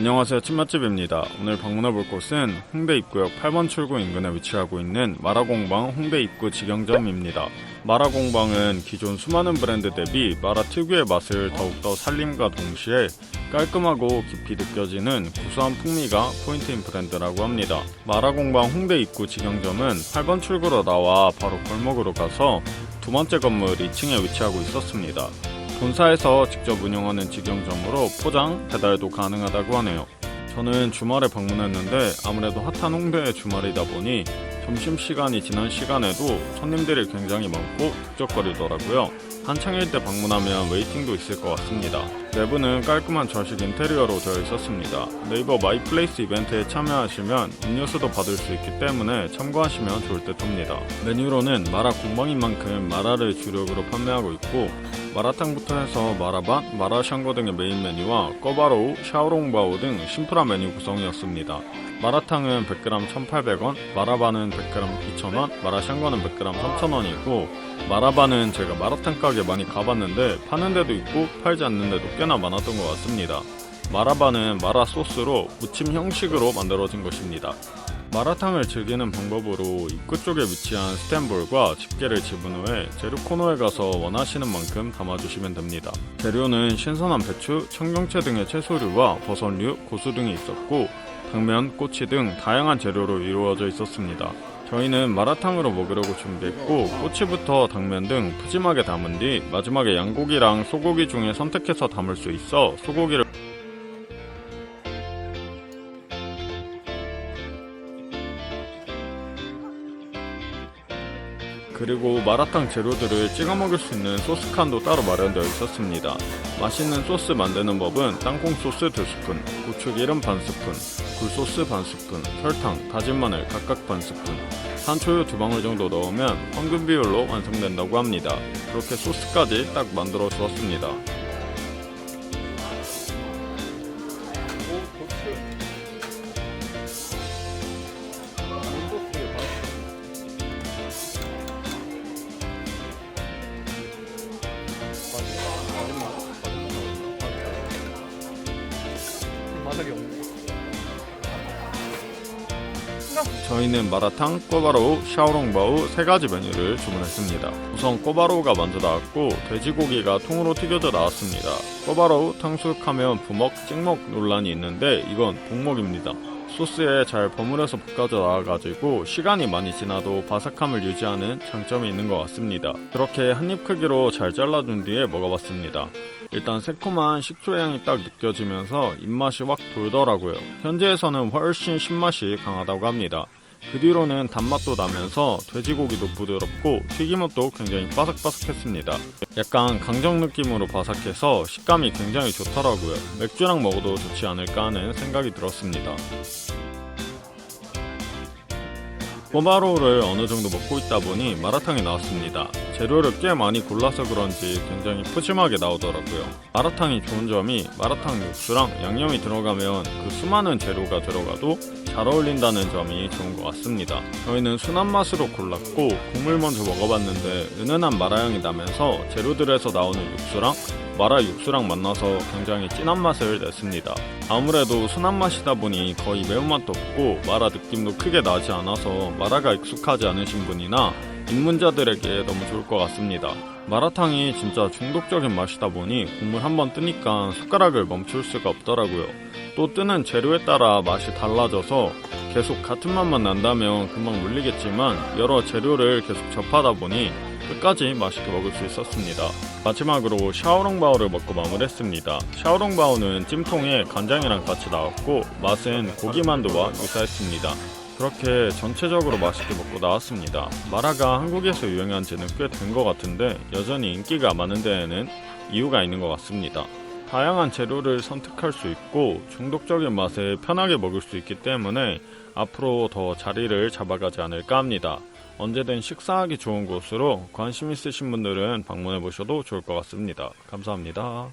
안녕하세요. 찐맛집입니다. 오늘 방문해 볼 곳은 홍대 입구역 8번 출구 인근에 위치하고 있는 마라공방 홍대 입구 직영점입니다. 마라공방은 기존 수많은 브랜드 대비 마라 특유의 맛을 더욱더 살림과 동시에 깔끔하고 깊이 느껴지는 구수한 풍미가 포인트인 브랜드라고 합니다. 마라공방 홍대 입구 직영점은 8번 출구로 나와 바로 골목으로 가서 두 번째 건물 2층에 위치하고 있었습니다 본사에서 직접 운영하는 직영점으로 포장, 배달도 가능하다고 하네요. 저는 주말에 방문했는데 아무래도 핫한 홍대의 주말이다 보니 점심시간이 지난 시간에도 손님들이 굉장히 많고 북적거리더라고요. 한창일 때 방문하면 웨이팅도 있을 것 같습니다. 내부는 깔끔한 좌식 인테리어로 되어 있었습니다. 네이버 마이플레이스 이벤트에 참여하시면 음료수도 받을 수 있기 때문에 참고하시면 좋을 듯 합니다. 메뉴로는 마라 공방인 만큼 마라를 주력으로 판매하고 있고 마라탕부터 해서 마라반, 마라샹궈 등의 메인 메뉴와 꺼바로우, 샤오롱바오 등 심플한 메뉴 구성이었습니다. 마라탕은 100g 1,800원, 마라반은 100g 2,000원, 마라샹궈는 100g 3,000원이고 마라반은 제가 마라탕 가게 많이 가봤는데 파는 데도 있고 팔지 않는 데도 꽤나 많았던 것 같습니다. 마라반은 마라 소스로 무침 형식으로 만들어진 것입니다. 마라탕을 즐기는 방법으로 입구 쪽에 위치한 스탠볼과 집게를 집은 후에 재료 코너에 가서 원하시는 만큼 담아주시면 됩니다. 재료는 신선한 배추, 청경채 등의 채소류와 버섯류, 고수 등이 있었고 당면, 꼬치 등 다양한 재료로 이루어져 있었습니다. 저희는 마라탕으로 먹으려고 준비했고 꼬치부터 당면 등 푸짐하게 담은 뒤 마지막에 양고기랑 소고기 중에 선택해서 담을 수 있어 소고기를 그리고 마라탕 재료들을 찍어 먹을 수 있는 소스칸도 따로 마련되어 있었습니다. 맛있는 소스 만드는 법은 땅콩 소스 2스푼, 고추기름 반 스푼, 굴소스 반 스푼, 설탕, 다진 마늘 각각 반 스푼, 산초유 두 방울 정도 넣으면 황금 비율로 완성된다고 합니다. 그렇게 소스까지 딱 만들어 주었습니다. 저희는 마라탕, 꼬바로우, 샤오롱바우 세 가지 메뉴를 주문했습니다. 우선 꼬바로우가 먼저 나왔고 돼지고기가 통으로 튀겨져 나왔습니다. 꼬바로우 탕수육하면 부먹, 찍먹 논란이 있는데 이건 복먹입니다. 소스에 잘 버무려서 볶아져 나와가지고 시간이 많이 지나도 바삭함을 유지하는 장점이 있는 것 같습니다. 그렇게 한입 크기로 잘 잘라준 뒤에 먹어봤습니다. 일단 새콤한 식초의 향이 딱 느껴지면서 입맛이 확 돌더라고요. 현지에서는 훨씬 신맛이 강하다고 합니다. 그 뒤로는 단맛도 나면서 돼지고기도 부드럽고 튀김옷도 굉장히 바삭바삭했습니다. 약간 강정 느낌으로 바삭해서 식감이 굉장히 좋더라고요. 맥주랑 먹어도 좋지 않을까 하는 생각이 들었습니다. 꼬바로우를 어느 정도 먹고 있다 보니 마라탕이 나왔습니다. 재료를 꽤 많이 골라서 그런지 굉장히 푸짐하게 나오더라고요. 마라탕이 좋은 점이 마라탕 육수랑 양념이 들어가면 그 수많은 재료가 들어가도 잘 어울린다는 점이 좋은 것 같습니다. 저희는 순한 맛으로 골랐고 국물 먼저 먹어봤는데 은은한 마라향이 나면서 재료들에서 나오는 육수랑 마라 육수랑 만나서 굉장히 진한 맛을 냈습니다. 아무래도 순한 맛이다 보니 거의 매운맛도 없고 마라 느낌도 크게 나지 않아서 마라가 익숙하지 않으신 분이나 입문자들에게 너무 좋을 것 같습니다. 마라탕이 진짜 중독적인 맛이다 보니 국물 한번 뜨니까 숟가락을 멈출 수가 없더라고요. 또 뜨는 재료에 따라 맛이 달라져서 계속 같은 맛만 난다면 금방 물리겠지만 여러 재료를 계속 접하다 보니 끝까지 맛있게 먹을 수 있었습니다. 마지막으로 샤오롱바오를 먹고 마무리했습니다. 샤오롱바오는 찜통에 간장이랑 같이 나왔고 맛은 고기 만두와 유사했습니다. 그렇게 전체적으로 맛있게 먹고 나왔습니다. 마라가 한국에서 유행한 지는 꽤 된 것 같은데 여전히 인기가 많은 데에는 이유가 있는 것 같습니다. 다양한 재료를 선택할 수 있고 중독적인 맛에 편하게 먹을 수 있기 때문에 앞으로 더 자리를 잡아가지 않을까 합니다. 언제든 식사하기 좋은 곳으로 관심 있으신 분들은 방문해 보셔도 좋을 것 같습니다. 감사합니다.